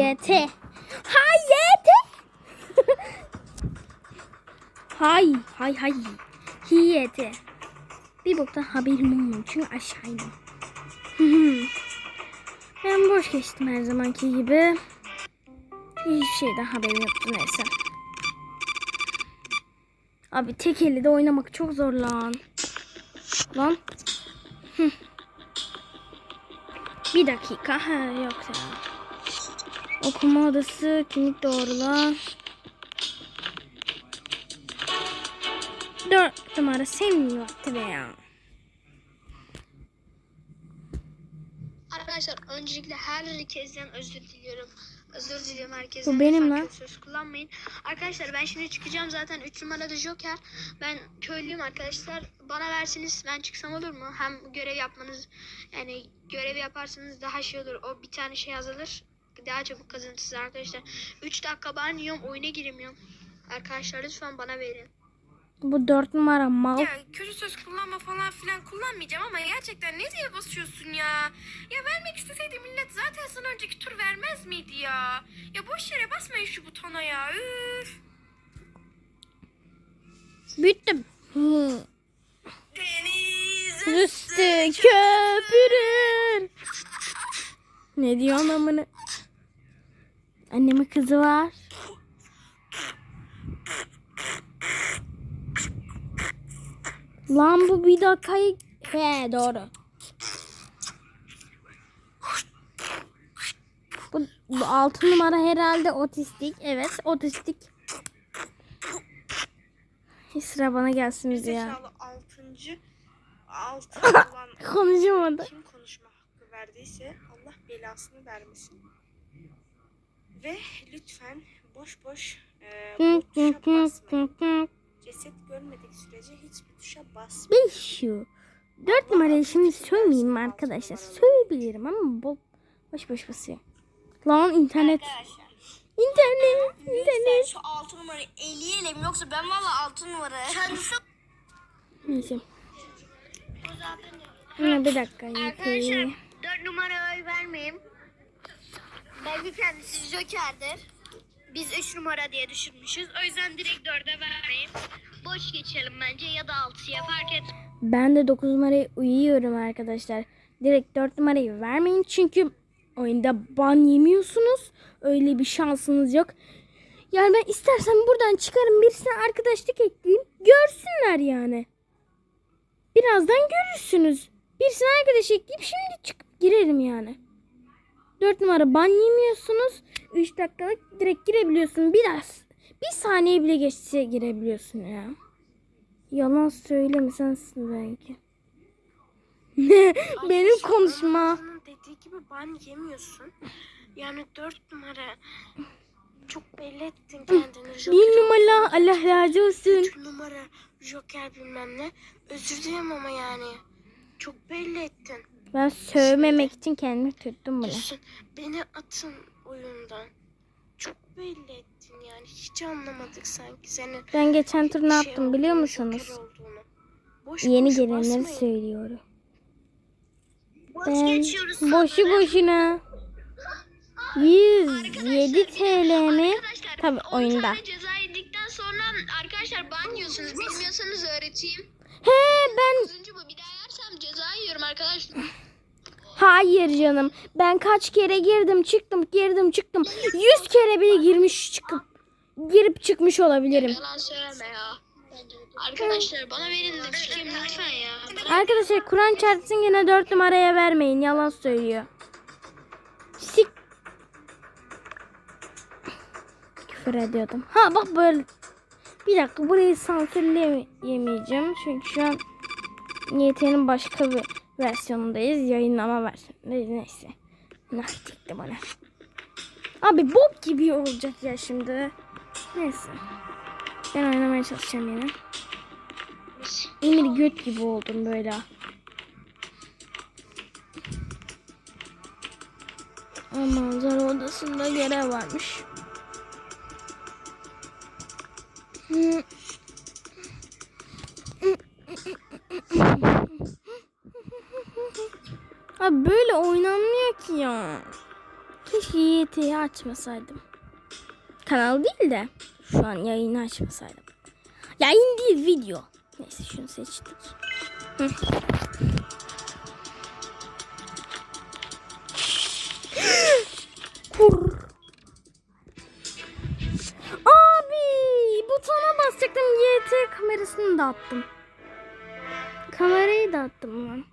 YT. Hay YT. hay hay hay. YT. Bir boktan haberim olmuyor çünkü aşağıydım. ben boş geçtim her zamanki gibi. Hiçbir şeyden haberim yoktu neyse. Abi tek elle de oynamak çok zor lan. Lan. Bir dakika. Ha yok ya. Okuma odası, kimlik doğrula. Dört numara sevmiyor tabii ya. Arkadaşlar öncelikle herkesten özür diliyorum. Özür diliyorum herkesten. Bu benim lan. Söz kullanmayın. Arkadaşlar ben şimdi çıkacağım zaten 3 numarada Joker. Ben köylüyüm arkadaşlar. Bana versiniz ben çıksam olur mu? Hem görev yapmanız yani görev yaparsanız daha şey olur. O bir tane şey yazılır. Daha çabuk kazanırsınız arkadaşlar. 3 dakika ben yiyorum oyuna giremiyorum. Arkadaşlar lütfen bana verin. Bu dört numara mal. Ya kötü söz kullanma falan filan kullanmayacağım ama gerçekten ne diye basıyorsun ya? Ya vermek isteseydi millet zaten sana önceki tur vermez miydi ya? Ya boş yere basmayın şu butona ya. Üf. Bittim. Deniz Üstü köpürür. Ne diyor anamını? Annemin kızı var. Lan bu bir dakikayı... He doğru. Bu, bu altı numara herhalde otistik. Evet otistik. Sıra bana gelsin ya. Zekalı altıncı altı olan Konuşamadı. kim konuşma hakkı verdiyse Allah belasını vermesin. Ve lütfen boş boş e, bu tuşa basmayın. Ceset görmedik sürece hiçbir tuşa basmayın. Bir şu. Dört numarayı şimdi söylemeyeyim mi arkadaşlar? Söyleyebilirim ama bo boş boş basıyor. Lan internet. Arkadaşlar İnternet. lütfen İnternet. şu altı numarayı eleyelim yoksa ben valla altı numara. Kendisi Neyse. Ha, bir dakika. Arkadaşlar Yapayım. 4 numara oy vermeyeyim. Belki kendisi Joker'dir. Biz 3 numara diye düşünmüşüz. O yüzden direkt 4'e vermeyeyim. Boş geçelim bence ya da 6'ya fark et. Ben de 9 numarayı uyuyorum arkadaşlar. Direkt 4 numarayı vermeyin çünkü oyunda ban yemiyorsunuz. Öyle bir şansınız yok. Yani ben istersen buradan çıkarım birisine arkadaşlık ekleyeyim. Görsünler yani. Birazdan görürsünüz. Birisine arkadaş ekleyip şimdi çıkıp girerim yani. 4 numara ban yemiyorsunuz. 3 dakikalık direkt girebiliyorsun. Biraz. Bir saniye bile geçse girebiliyorsun ya. Yalan söyleme sensin belki. Benim konuşma. Dediği gibi ban yemiyorsun. Yani dört numara çok belli ettin kendini. Joker Bir numara Allah razı olsun. Üç numara Joker bilmem ne. Özür dilerim ama yani. Çok belli ettin. Ben sövmemek için kendimi tuttum bunu. Düşün, beni atın oyundan. Çok belli ettin yani. Hiç anlamadık sanki senin Ben geçen tur ne şey yaptım biliyor olduğunu, musunuz? Joker olduğunu. Boş Yeni boş gelenleri basmayın. söylüyorum. Boş Ben boşu boşuna 107 TL mi? Arkadaşlar Tabii, on oyunda. ceza yedikten sonra arkadaşlar ban yiyorsunuz. Bilmiyorsanız öğreteyim. He ben 9. bu. Bir daha yersem ceza yiyorum arkadaşlar. Hayır canım. Ben kaç kere girdim çıktım girdim çıktım. 100 kere bile girmiş çıkıp girip çıkmış olabilirim. Yalan söyleme ya. Arkadaşlar bana verin de çıkayım lütfen ya. Arkadaşlar Kur'an çarpsın yine 4 numaraya vermeyin. Yalan söylüyor. Sik. Küfür ediyordum. Ha bak böyle. Bir dakika burayı sansürleyemeyeceğim. Çünkü şu an YT'nin başka bir versiyonundayız. Yayınlama versiyonundayız. Neyse. Nah çekti bana. Abi bok gibi olacak ya şimdi. Neyse. Ben oynamaya çalışacağım yine. Emir göt gibi oldum böyle. Aman zar odasında görev varmış. Hı. Böyle oynanmıyor ki ya. Keşke YT'yi açmasaydım. Kanal değil de şu an yayını açmasaydım. Yayın değil video. Neyse şunu seçtik. Kur. Abi butona basacaktım YT kamerasını da attım. Kamerayı da attım lan.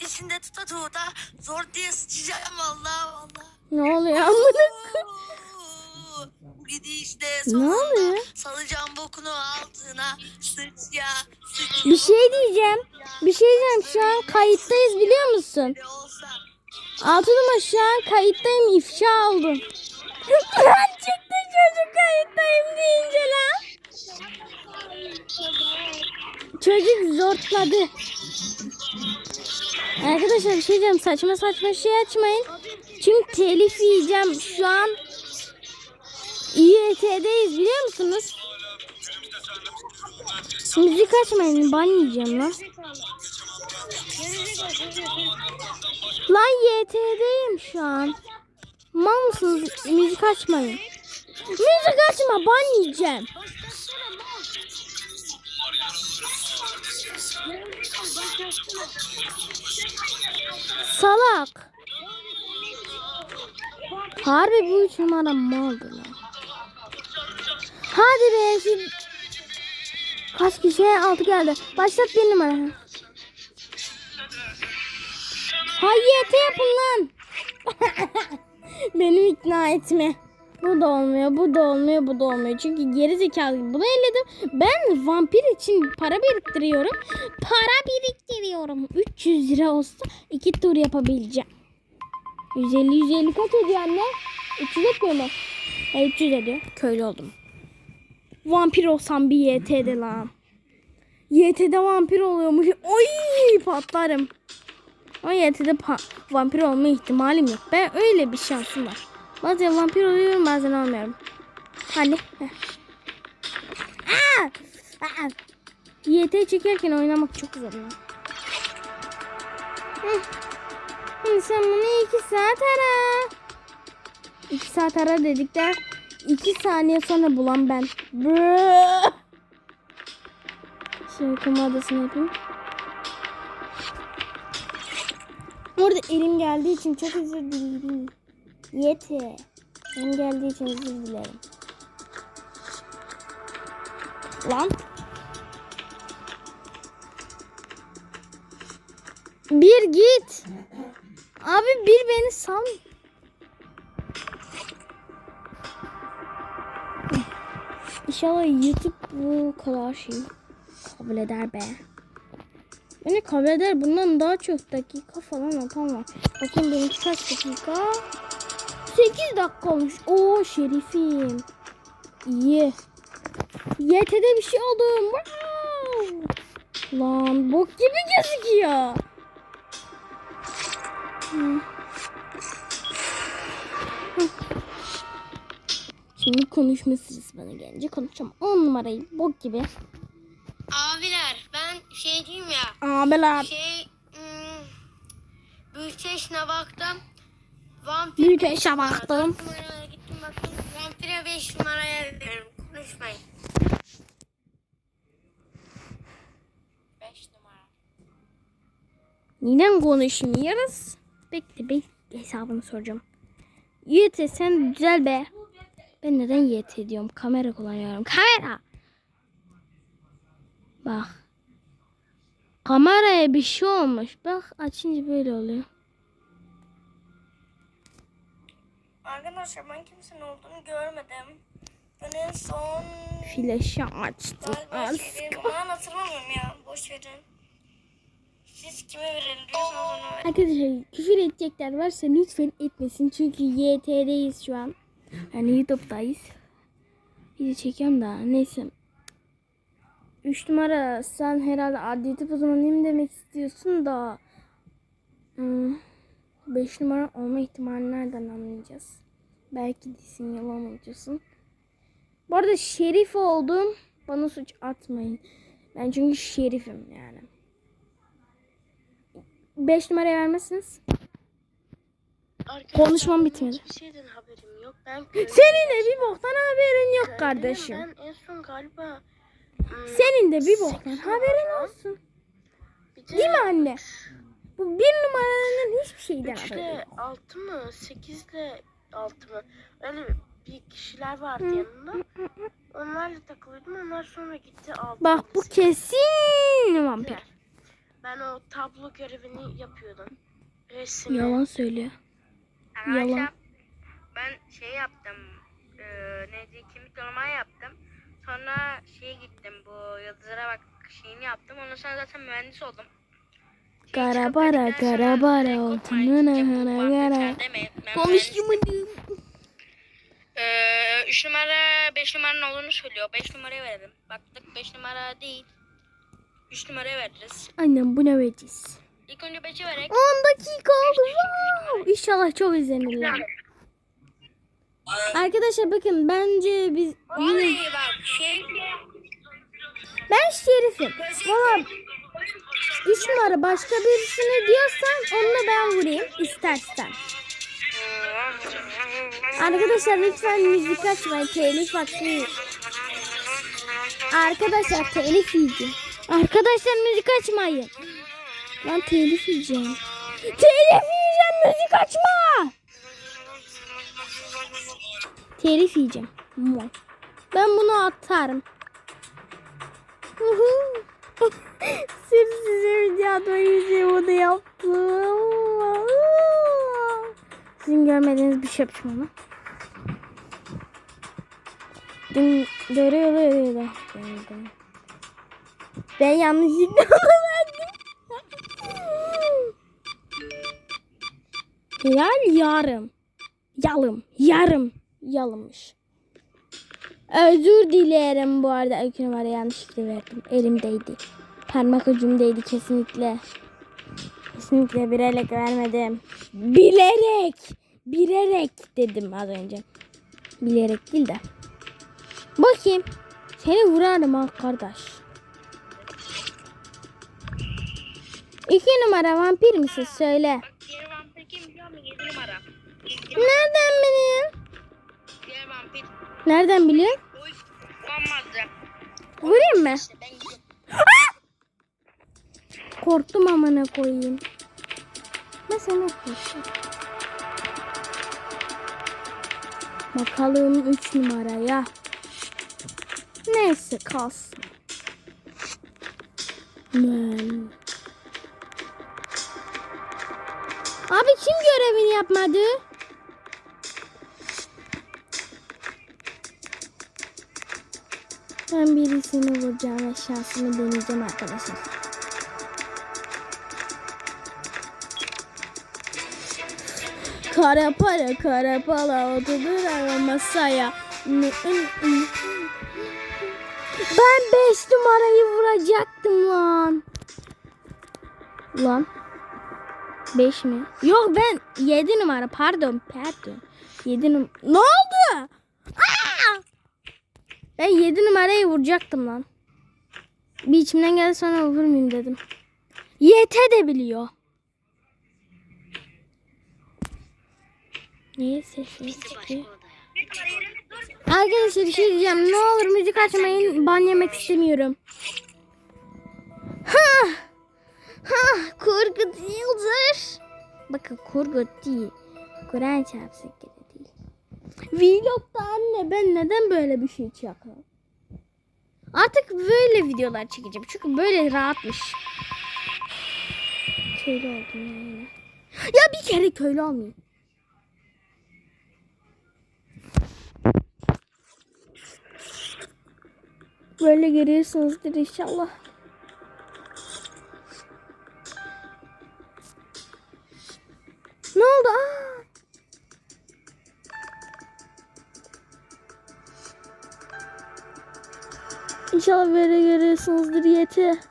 İçinde, tuta tuta zor diye sıçacağım valla valla. Ne oluyor amına gidişte sonunda salacağım bokunu altına. Sıç ya sıç Bir şey diyeceğim. Bir şey diyeceğim. Şu an kayıttayız biliyor musun? Altı numara şu an kayıttayım. ifşa oldum. Lan çıktı çocuk kayıttayım deyince lan. Çocuk zortladı. Arkadaşlar bir şey diyeceğim. Saçma saçma şey açmayın. Çünkü telif yiyeceğim. Şu an İET'deyiz biliyor musunuz? Müzik açmayın. Ban yiyeceğim lan. Lan YT'deyim şu an. Mal mısınız? Müzik açmayın. Müzik açma ban yiyeceğim. Salak. Harbi bu üç numara maldı lan. Hadi be şu... Kaç kişi? Altı geldi. Başlat bir numara. Hayyete yapın lan. Benim ikna etme. Bu da olmuyor, bu da olmuyor, bu da olmuyor. Çünkü geri zekalı bunu elledim. Ben vampir için para biriktiriyorum. Para biriktiriyorum. 300 lira olsa iki tur yapabileceğim. 150 150 kaç ediyor anne? 300 etmiyor mu? E, 300 ediyor. Köylü oldum. Vampir olsam bir YT'de lan. YT'de vampir oluyormuş. Oy patlarım. O YT'de pa- vampir olma ihtimalim yok. Ben öyle bir şansım var. Bazen vampir oluyorum bazen olmuyorum. Hani. Aa! Aa! YT çekerken oynamak çok zor ya. Şimdi sen bunu iki saat ara. İki saat ara dedikler iki saniye sonra bulan ben. Brrr. Şimdi kum adasını yapayım. Orada elim geldiği için çok özür dilerim. Yeti. Elim geldiği için özür dilerim. Lan. Bir git. Abi bir beni sal. İnşallah YouTube bu kadar şey kabul eder be. Beni kabul eder. Bundan daha çok dakika falan atan var. Bakın benimki kaç dakika? 8 dakika olmuş. Oo şerifim. İyi. YT'de bir şey oldum. Wow. Lan bok gibi gözüküyor. Şimdi konuşma sırası bana gelince konuşacağım. 10 numarayı bok gibi. Abiler ben şey diyeyim ya Abiler. şey hmm, Büyükçeşin'e baktım. Vampir beş eşe numara, baktım. dört numaraya gittim baktım. Vampire 5 numaraya veriyorum. Konuşmayın. 5 numara. Neden konuşmuyoruz? Bekle bekle hesabını soracağım. YT sen güzel be. Ben neden YT diyorum? Kamera kullanıyorum. Kamera. Bak. Kameraya bir şey olmuş. Bak açınca böyle oluyor. Arkadaşlar ben kimsenin olduğunu görmedim. Ben en son Flaşı açtım. ben hatırlamıyorum ya. Boş verin. Siz kime verelim diyorsanız ona verin. Arkadaşlar küfür edecekler varsa lütfen etmesin. Çünkü YT'deyiz şu an. Yani YouTube'dayız. Video çekiyorum da neyse. 3 numara sen herhalde adli YouTube uzmanıyım demek istiyorsun da 5 numara olma ihtimali nereden anlayacağız? Belki değilsin yalan unutuyorsun. Bu arada şerif oldum. Bana suç atmayın. Ben çünkü şerifim yani. 5 numaraya vermezsiniz. Arkadaşlar, Konuşmam bitmedi. Hiçbir şeyden haberim yok. Ben Senin de bir boktan haberin yok kardeşim. Ben en son galiba hmm, Senin de bir boktan haberin numara. olsun. bir de Değil mi anne? Bu bir numaranın hiçbir şeyden haberi Üçle altı mı? Sekizle altı mı? Öyle bir kişiler vardı yanında. Onlarla takılıyordum. Onlar sonra gitti altı. Bak bu kesin vampir. Ben o tablo görevini yapıyordum. Resim. Yalan söylüyor. Yalan. Ben şey yaptım. E, neydi? Kimlik normal yaptım. Sonra şeye gittim. Bu yıldızlara bak şeyini yaptım. Ondan sonra zaten mühendis oldum. Kara bara kara bara direkt altınına otomatik hana yapıp gara. Konuşamadım. Ee, 3 numara 5 numaranın olduğunu söylüyor. 5 numaraya verelim. Baktık 5 numara değil. 3 numaraya veririz. Annem bu ne vereceğiz? İlk önce 5'e vererek 10 dakika oldu. Wow. İnşallah çok izlenirler. Arkadaşlar bakın bence biz yine şey ben şerifim. Valla 3 numara başka birisini diyorsan onu da ben vurayım istersen. Arkadaşlar lütfen müzik açmayın. Telif hakkı. Arkadaşlar telif yiyeceğim. Arkadaşlar müzik açmayın. Ben telif yiyeceğim. Telif yiyeceğim müzik açma. Telif yiyeceğim. Ben bunu atarım. Uhu. Sırf size video atmayı için bunu yaptım. Sizin görmediğiniz bir şey yapmışım ama. Dün görüyor Ben yanlışlıkla onu verdim. Hilal yarım. Yalım. Yarım. Yalınmış. Özür dilerim bu arada ilk numara yanlışlıkla verdim. Elimdeydi. Parmak ucumdaydı kesinlikle. Kesinlikle bilerek vermedim. Bilerek. Bilerek dedim az önce. Bilerek değil de. Bakayım. Seni vurarım ha kardeş. İki numara vampir misin söyle. diğer vampir kim biliyor musun? 7 numara. Nereden biliyorsun? Nereden biliyorsun? Vurayım mı? Gidiyorum. Korktum amına koyayım. Sana korktum. Bakalım 3 numaraya. Neyse kalsın. Ben. Abi kim görevini yapmadı? Birisini vuracağım ve şansımı deneyeceğim arkadaşlar. Kara para kara pala oturur masaya. Ben 5 numarayı vuracaktım lan. Lan. 5 mi? Yok ben 7 numara pardon pardon. 7 numara. Ne oldu? Ben 7 numarayı vuracaktım lan. Bir içimden geldi sonra vurmayayım dedim. YT de biliyor. Niye sesini çıkıyor? Arkadaşlar bir şey diyeceğim. Ne olur müzik açmayın. Ban yemek istemiyorum. Ha! Ha! Kurgu değildir. Bakın kurgu değil. Kur'an çarpsın gibi. Vlog'da anne ben neden böyle bir şey çakıyorum? Artık böyle videolar çekeceğim. Çünkü böyle rahatmış. Köylü oldum ya yine. Ya bir kere köylü olmayayım. Böyle görüyorsunuzdur inşallah. Ne oldu? Aa! İnşallah böyle görüyorsunuzdur yeti.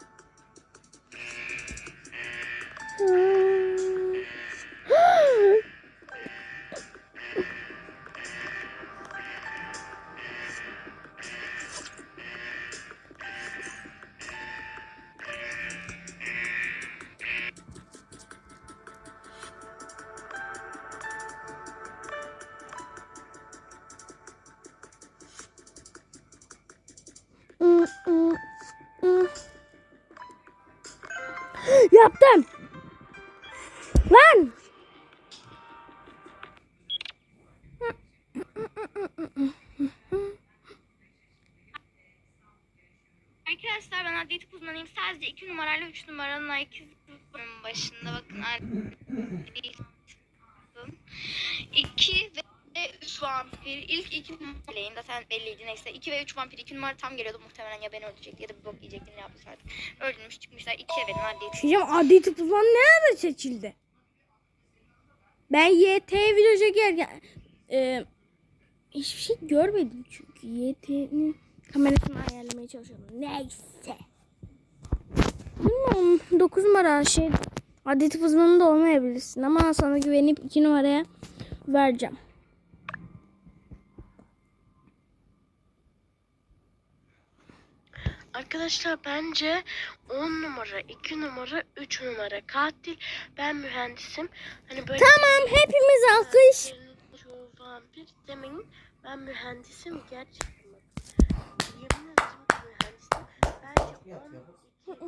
Yaptım. Lan. Arkadaşlar ben tıp uzmanıyım. Sadece 2 numarayla 3 numaranın IQ başında bakın. adli tıpın. 2 ve 3 vampir. İlk 2 numarayın da sen belliydi neyse. 2 ve 3 vampir. 2 numara tam geliyordu muhtemelen ya beni öldürecekti ya da bir bok yiyecekti ne yaptı artık. Öldürmüş çıkmışlar. 2'ye verin adli tıp. Diyeceğim adli tıp uzmanı ne ara seçildi? Ben YT video çekerken e, hiçbir şey görmedim çünkü YT'nin kamerasını ayarlamaya çalışıyorum. Neyse. Bilmiyorum 9 numara şey adli tıp uzmanı da olmayabilirsin ama sana güvenip 2 numaraya vereceğim. Arkadaşlar bence 10 numara, 2 numara, 3 numara katil. Ben mühendisim. Hani böyle Tamam hepimiz alkış. Çoğu vampir demeyin. Ben mühendisim gerçekten. Yemin ederim ki mühendisim. Bence 10,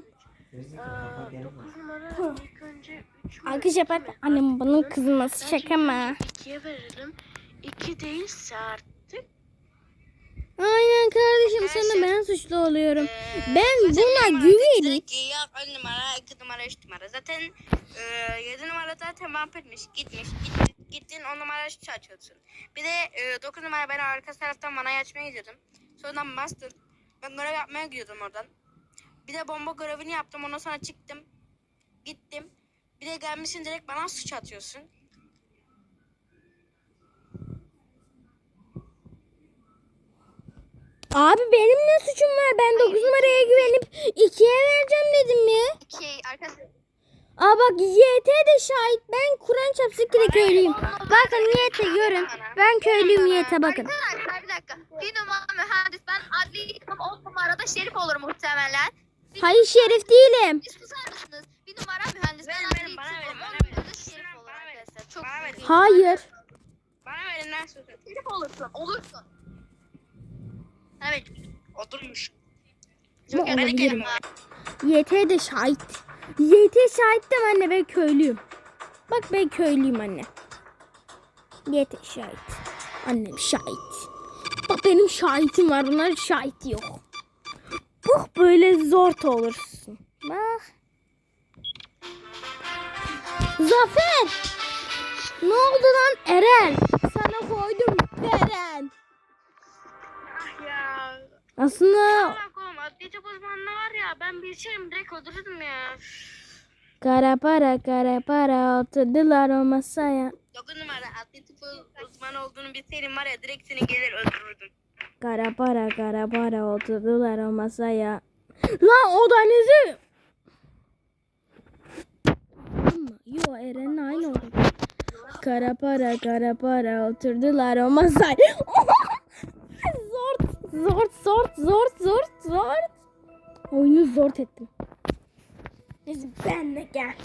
2, 3. Aa, 9 numara ilk önce 3 mü? Alkış yapar. Annem Artık kızması şaka mı? 2'ye verelim. 2 değilse artık Aynen kardeşim sana ben suçlu oluyorum. Ee, Ben buna güvenip dedi ki, Ya 10 numara, 2 numara, 3 numara. Zaten e, 7 numara zaten vampirmiş. Gitmiş. Git, gittin 10 numara açıyorsun. Bir de e, 9 numara ben arka taraftan manayı açmaya gidiyordum. Sonradan bastın. Ben görev yapmaya gidiyordum oradan. Bir de bomba görevini yaptım. Ondan sonra çıktım. Gittim. Bir de gelmişsin direkt bana suç atıyorsun. Abi benim ne suçum var? Ben 9 numaraya güvenip 2'ye vereceğim dedim mi? 2 arkadaşlar. Aa bak YT de şahit. Ben Kur'an çarpsın kire köylüyüm. Bakın YT görün. Ben köylüyüm YT bakın. Arkadaşlar bir dakika. Bir numara mühendis. Ben adli tıpım 10 numarada şerif olur muhtemelen. Hayır şerif değilim. Bir susar mısınız? Bir numara mühendis. Ben Verin, adli verin, bana verin, 10 bana numarada verin. şerif olur arkadaşlar. Çok Bana verin. mutluyum. Hayır. Bana verin lan sözü. Şerif olursun. Olursun. Evet. Hadi olabilirim. gelin. YT de şahit. YT şahit de anne ben köylüyüm. Bak ben köylüyüm anne. YT şahit. Annem şahit. Bak benim şahitim var. Bunların şahidi yok. Bu böyle zor olursun. Bak. Zafer. Ne oldu lan Eren? Sana koydum Eren. Aslında Bak oğlum uzmanlığı var ya ben bilseydim direkt öldürürdüm ya. kara para kara para oturdular o masaya. 9 numara tıp uzmanı olduğunu bilseydim var ya direkt seni gelir öldürürdüm. Kara para kara para oturdular o masaya. Lan o? Ama yo Eren'le aynı oldu. Kara para kara para oturdular o masaya. zor zor zor zor zor zor. Oyunu zor ettim. Neyse ben de gel.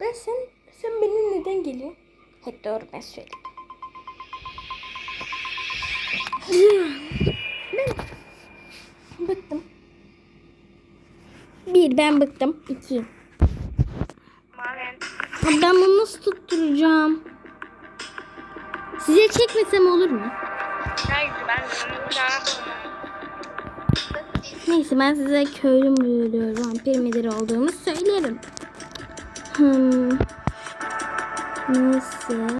Ben sen sen benim neden geliyorsun? Hep doğru ben söyleyeyim. Ben bıktım. Bir ben bıktım. İki. Ben bunu nasıl tutturacağım? Size çekmesem olur mu? Hayır ben Neyse ben size köylü müdür, vampir midir olduğumu söylerim. Hmm. Neyse.